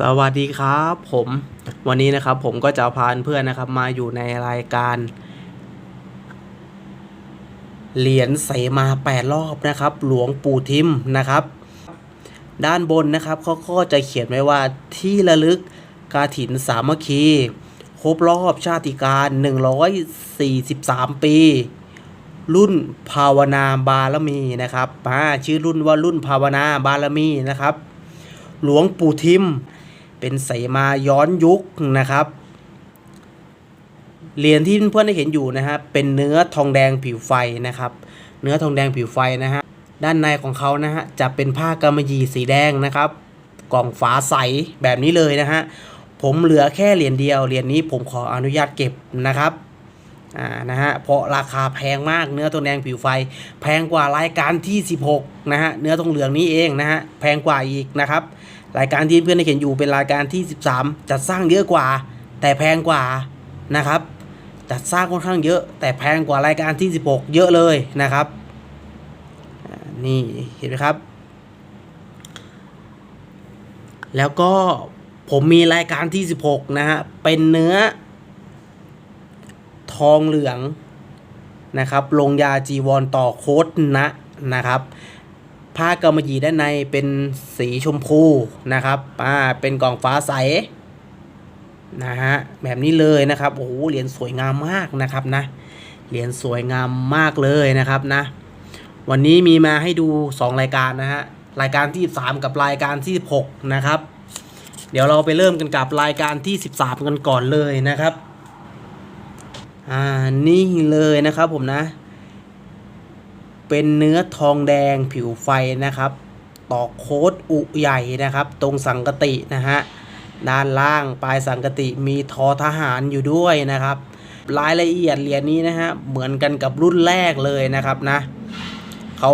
สวัสดีครับผมวันนี้นะครับผมก็จะพาเพื่อนนะครับมาอยู่ในรายการ เหรียญเสมาแปดรอบนะครับ หลวงปู่ทิมนะครับ ด้านบนนะครับเขาก็จะเขียนไว้ว่าที่ระลึกกาถินสามัคคี ครบรอบชาติการ 143 ปี รุ่นภาวนาบารมีนะครับอ่าชื่อรุ่นว่ารุ่นภาวนาบารมีนะครับหลวงปู่ทิม เป็นใสมาย้อนยุคนะครับเหรียญที่เพื่อนได้เห็นอยู่นะฮะเป็นเนื้อทองแดงผิวไฟนะครับ เนื้อทองแดงผิวไฟนะฮะด้านในของเขานะฮะจะเป็นผ้ากำมะหยี่สีแดงนะครับ กล่องฝาใสแบบนี้เลยนะฮะผมเหลือแค่เหรียญเดียวเหรียญนี้ผมขออนุญาตเก็บนะครับอ่านะฮะเพราะราคาแพงมากเนื้อทองแดงผิวไฟ แพงกว่ารายการที่ 16นะฮะเนื้อทองเหลืองนี้เองนะฮะแพงกว่าอีกนะครับ รายการที่เพื่อนได้เห็นอยู่เป็นรายการที่ 13 จัดสร้างเยอะกว่า แต่แพงกว่านะครับ จัดสร้างค่อนข้างเยอะ แต่แพงกว่ารายการที่ 16 เยอะเลยนะครับนี่เห็นไหมครับ แล้วก็ผมมีรายการที่ 16 นะฮะ เป็นเนื้อ ทองเหลืองนะครับ ลงยาจีวรต่อโคตนะนะครับ ผ้ากำมะหยี่ด้านในเป็นสีชมพูนะครับอ่าเป็นกล่องฟ้าใสนะฮะแบบนี้เลยนะครับโอ้โหเหรียญสวยงามมากนะครับนะเหรียญสวยงามมากเลยนะครับนะ วันนี้มีมาให้ดู 2 รายการนะฮะรายการที่ 13 กับรายการที่16นะครับ เดี๋ยวเราไปเริ่มกันกับรายการที่ 13 กันก่อนเลยนะครับอ่านี่เลยนะครับผมนะ เป็นเนื้อทองแดงผิวไฟนะครับต่อโค้ดอุใหญ่นะครับ ตรงสังกตินะฮะด้านล่างปลายสังกติมีทอทหารอยู่ด้วยนะครับ รายละเอียดเหรียญนี้นะฮะเหมือนกันกับรุ่นแรกเลยนะครับนะเขา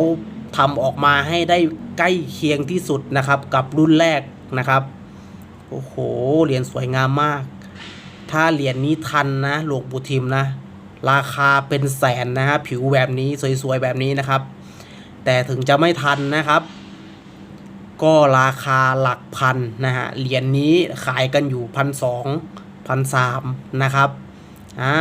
ทำออกมาให้ได้ใกล้เคียงที่สุดนะครับ กับรุ่นแรกนะครับโอ้โหเหรียญสวยงามมาก ถ้าเหรียญนี้ทันนะหลวงปู่ทิมนะ ราคาเป็นแสนนะฮะผิวแบบนี้สวยๆแบบนี้นะครับ แต่ถึงจะไม่ทันนะครับ ก็ราคาหลักพันนะฮะเหรียญนี้ขายกันอยู่พันสองพันสามนะครับอ่า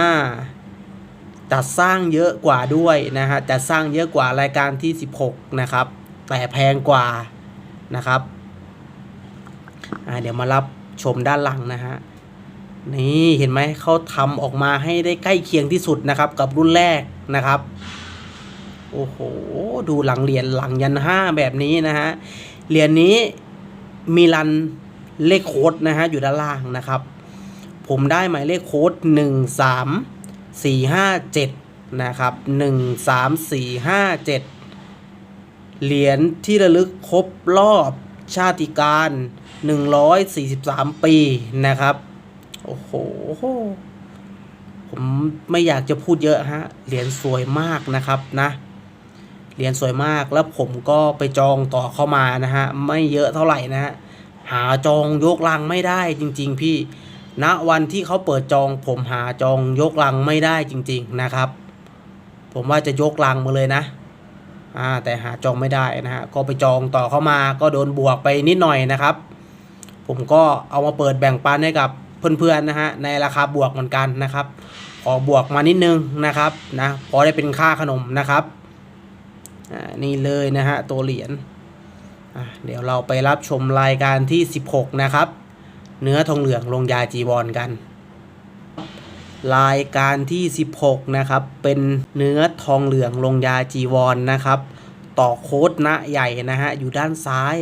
จัดสร้างเยอะกว่าด้วยนะฮะจัดสร้างเยอะกว่ารายการที่ 16 นะครับ แต่แพงกว่านะครับอ่าเดี๋ยวมารับชมด้านหลังนะฮะ นี่เห็นไหมเขาทำออกมาให้ได้ใกล้เคียงที่สุดนะครับกับรุ่นแรกนะครับ โอ้โห ดูหลังเหรียญหลังยันห้าแบบนี้นะฮะ เหรียญนี้มีรันเลขโค้ดนะฮะอยู่ด้านล่างนะครับ ผมได้หมายเลขโค้ดหนึ่งสามสี่ห้าเจ็ดนะครับหนึ่งสามสี่ห้าเจ็ดเหรียญที่ระลึกครบรอบชาติการหนึ่งร้อยสี่สิบสามปีนะครับ โอ้โห ผมไม่อยากจะพูดเยอะฮะ เหรียญสวยมากนะครับนะ เหรียญสวยมากแล้วผมก็ไปจองต่อเข้ามานะฮะ ไม่เยอะเท่าไหร่นะฮะ หาจองยกลังไม่ได้จริง ๆ พี่ ณ วันที่เขาเปิดจองผมหาจองยกลังไม่ได้จริง ๆ นะครับ ผมว่าจะยกลังมาเลยนะอ่าแต่หาจองไม่ได้นะฮะ ก็ไปจองต่อเข้ามา ก็โดนบวกไปนิดหน่อยนะครับ ผมก็เอามาเปิดแบ่งปันให้กับ เพื่อนๆนะฮะในราคาบวกเหมือนกันนะครับขอบวกมานิดนึงนะครับนะพอได้เป็นค่าขนมนะครับอ่านี่เลยนะฮะตัวเหรียญอะเดี๋ยวเราไปรับชมรายการที่ 16 นะครับ เนื้อทองเหลืองลงยาจีวรกัน รายการที่ 16 นะครับ เป็นเนื้อทองเหลืองลงยาจีวรนะครับ ต่อโค้ดนะใหญ่นะฮะอยู่ด้านซ้าย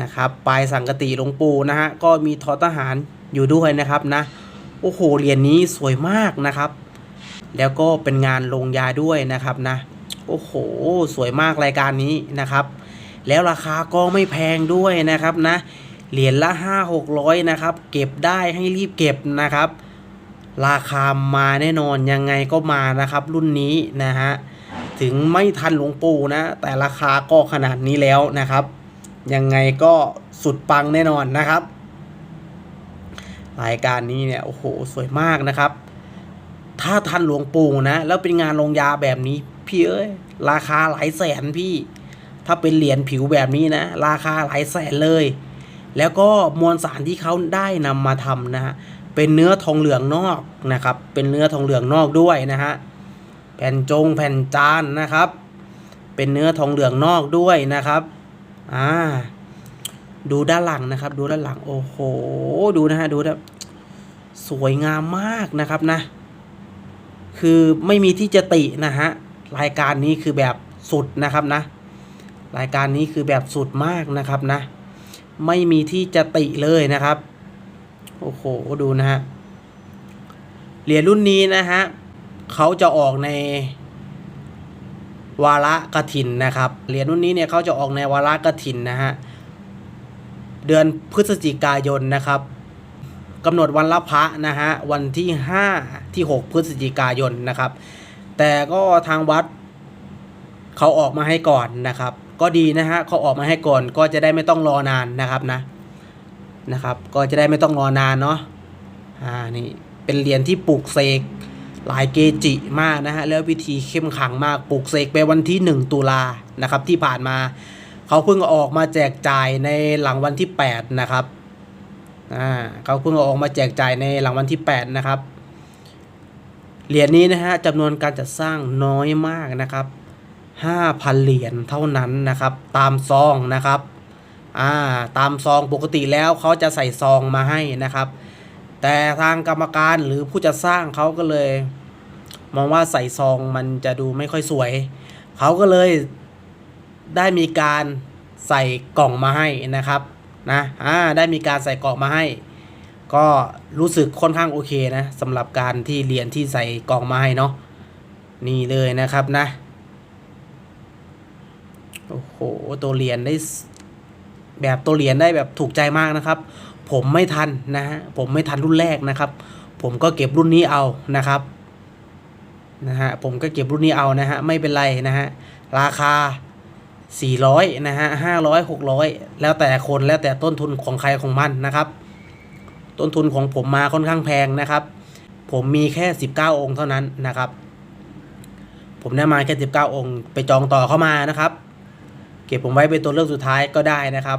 นะครับปลายสังกติหลวงปู่นะฮะก็มีทอทหาร อยู่ด้วยนะครับนะ โอ้โหเหรียญนี้สวยมากนะครับ แล้วก็เป็นงานลงยาด้วยนะครับนะ โอ้โห สวยมากรายการนี้นะครับ แล้วราคาก็ไม่แพงด้วยนะครับนะ เหรียญละห้าหกร้อยนะครับ เก็บได้ให้รีบเก็บนะครับ ราคามาแน่นอนยังไงก็มานะครับ รุ่นนี้นะฮะถึงไม่ทันหลวงปู่นะ แต่ราคาก็ขนาดนี้แล้วนะครับ ยังไงก็สุดปังแน่นอนนะครับ รายการนี้เนี่ยโอ้โหสวยมากนะครับ ถ้าทันหลวงปู่นะ แล้วเป็นงานลงยาแบบนี้ พี่เอ้ยราคาหลายแสนพี่ ถ้าเป็นเหรียญผิวแบบนี้นะ ราคาหลายแสนเลย แล้วก็มวลสารที่เขาได้นำมาทำนะฮะเป็นเนื้อทองเหลืองนอกนะครับ เป็นเนื้อทองเหลืองนอกด้วยนะฮะแผ่นจงแผ่นจานนะครับ เป็นเนื้อทองเหลืองนอกด้วยนะครับอ่าดูด้านหลังนะครับ ดูด้านหลังโอ้โห ดูนะฮะดูนะ สวยงามมากนะครับนะ คือไม่มีที่จะตินะฮะรายการนี้คือแบบสุดนะครับนะ รายการนี้คือแบบสุดมากนะครับนะ ไม่มีที่จะติเลยนะครับ โอ้โหดูนะฮะเหรียญรุ่นนี้นะฮะเขาจะออกในวาระกฐินนะครับเหรียญรุ่นนี้เนี่ยเขาจะออกในวาระกฐินนะฮะเดือนพฤศจิกายนนะครับ กำหนดวันละพระนะฮะวันที่ 5 ที่ 6 พฤศจิกายนนะครับ แต่ก็ทางวัดเขาออกมาให้ก่อนนะครับ ก็ดีนะฮะเขาออกมาให้ก่อนก็จะได้ไม่ต้องรอนานนะครับนะนะครับ ก็จะได้ไม่ต้องรอนานเนาะอ่านี่เป็นเหรียญที่ปลูกเสกหลายเกจิมากนะฮะแล้ววิธีเข้มขังมากปลูกเสกไปวันที่ 1 ตุลานะครับที่ผ่านมา เขาเพิ่งออกมาแจกจ่ายในหลังวันที่ 8 นะครับ อ่าเขาเพิ่งออกมาแจกจ่ายในหลังวันที่ 8 นะครับ เหรียญนี้นะฮะจำนวนการจัดสร้างน้อยมากนะครับ 5,000 เหรียญเท่านั้นนะครับ ตามซองนะครับอ่าตามซองปกติแล้วเขาจะใส่ซองมาให้นะครับ แต่ทางกรรมการหรือผู้จัดสร้างเขาก็เลย มองว่าใส่ซองมันจะดูไม่ค่อยสวยเขาก็เลยได้มีการใส่กล่องมาให้นะครับ นะอ่าได้มีการใส่กล่องมาให้ ก็รู้สึกค่อนข้างโอเคนะสำหรับการที่เหรียญที่ใส่กล่องมาให้เนาะนี่เลยนะครับนะโอ้โหตัวเหรียญได้แบบตัวเหรียญได้แบบถูกใจมากนะครับ ผมไม่ทันนะฮะผมไม่ทันรุ่นแรกนะครับ ผมก็เก็บรุ่นนี้เอานะครับนะฮะผมก็เก็บรุ่นนี้เอานะฮะไม่เป็นไรนะฮะราคา 400นะฮะ500 600 แล้วแต่คนแล้วแต่ต้นทุนของใครของมันนะครับ ต้นทุนของผมมาค่อนข้างแพงนะครับ ผมมีแค่ 19 องค์เท่านั้นนะครับ ผมได้มาแค่ 19 องค์ ไปจองต่อเข้ามานะครับ เก็บผมไว้เป็นตัวเลือกสุดท้ายก็ได้นะครับ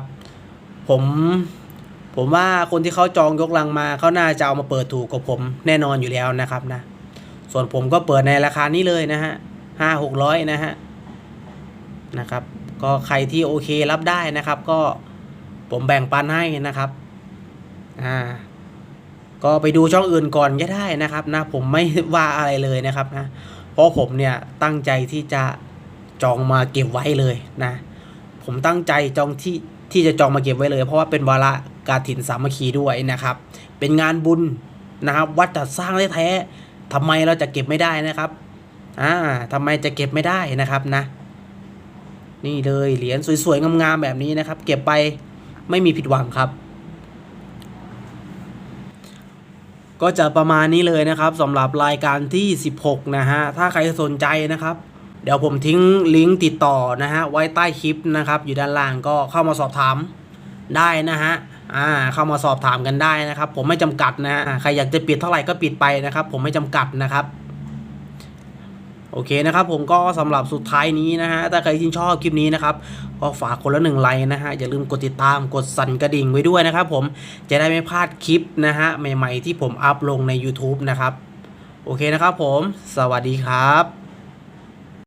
ผมผมว่าคนที่เขาจองยกลังมาเขาน่าจะเอามาเปิดถูกกว่าผมแน่นอนอยู่แล้วนะครับนะ ส่วนผมก็เปิดในราคานี้เลยนะฮะห้าหกร้อยนะฮะนะครับ ก็ใครที่โอเครับได้นะครับ ก็ผมแบ่งปันให้นะครับอ่าก็ไปดูช่องอื่นก่อนก็ได้นะครับนะผมไม่ว่าอะไรเลยนะครับนะเพราะผมเนี่ยตั้งใจที่จะจองมาเก็บไว้เลยนะ ผมตั้งใจจองที่ที่จะจองมาเก็บไว้เลย เพราะว่าเป็นวาระกาถิ่นสามัคคีด้วยนะครับ เป็นงานบุญนะครับ วัดจัดสร้างได้แท้ทำไมเราจะเก็บไม่ได้นะครับอ่าทำไมจะเก็บไม่ได้นะครับนะ นี่เลยเหรียญสวยๆ งามๆ แบบนี้นะครับ เก็บไปไม่มีผิดหวังครับ ก็จะประมาณนี้เลยนะครับสำหรับรายการที่ 16 นะฮะ ถ้าใครสนใจนะครับ เดี๋ยวผมทิ้งลิงก์ติดต่อนะฮะ ไว้ใต้คลิปนะครับ อยู่ด้านล่างก็เข้ามาสอบถามได้นะฮะอ่าเข้ามาสอบถามกันได้นะครับ ผมไม่จำกัดนะฮะใครอยากจะปิดเท่าไหร่ก็ปิดไปนะครับ ผมไม่จำกัดนะครับ โอเคนะครับผมก็สำหรับสุดท้ายนี้นะฮะถ้าใครที่นชอบคลิปนี้นะครับก็ฝากคนละหนึ่งไลค์นะฮะอย่าลืมกดติดตามกดสั่นกระดิ่งไว้ด้วยนะครับผมจะได้ไม่พลาดคลิปนะฮะใหม่ๆที่ผมอัพลงใน YouTube นะครับ โอเคนะครับผม สวัสดีครับ